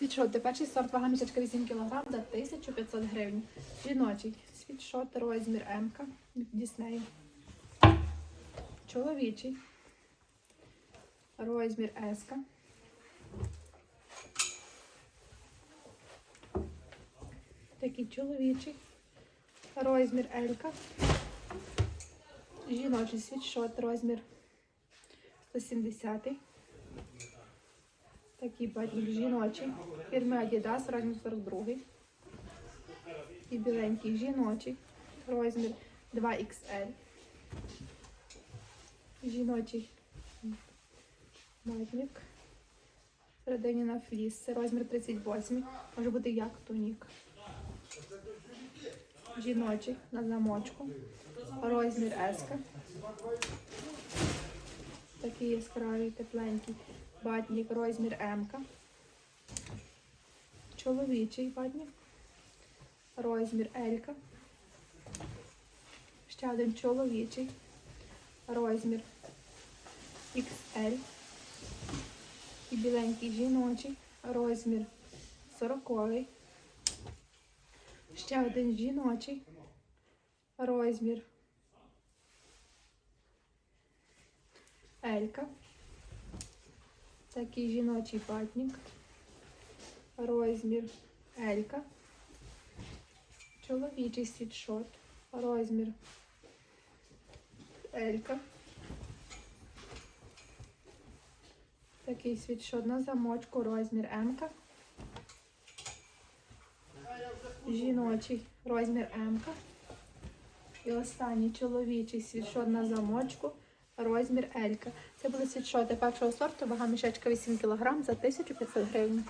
Світшоти. Перший сорт вага місячка 8 кг за 1500 гривень. Жіночий. Світшот, розмір М від Діснею. Чоловічий. Розмір С. Такий чоловічий. Розмір L. Жіночий світшот, розмір 170. Такий батник жіночий. Фірми Adidas, розмір 42. І біленький жіночий. Розмір 2XL. Жіночий батник. Всередині на фліс. Це розмір 38. Може бути як тунік. Жіночий на замочку. Розмір S. Такий яскравий, тепленький батник, розмір М. Чоловічий батник. Розмір L. Ще один чоловічий. Розмір XL. І біленький жіночий. Розмір 40. Ще один жіночий. Розмір Елька. Такий жіночий батник. Розмір Елька. Чоловічий світшот. Розмір Елька. Такий світшот на замочку, розмір М. Жіночий розмір М. І останній чоловічий світшот на замочку, розмір Елька. Це були світшоти першого сорту, вага мішечка 8 кг за 1500 гривень.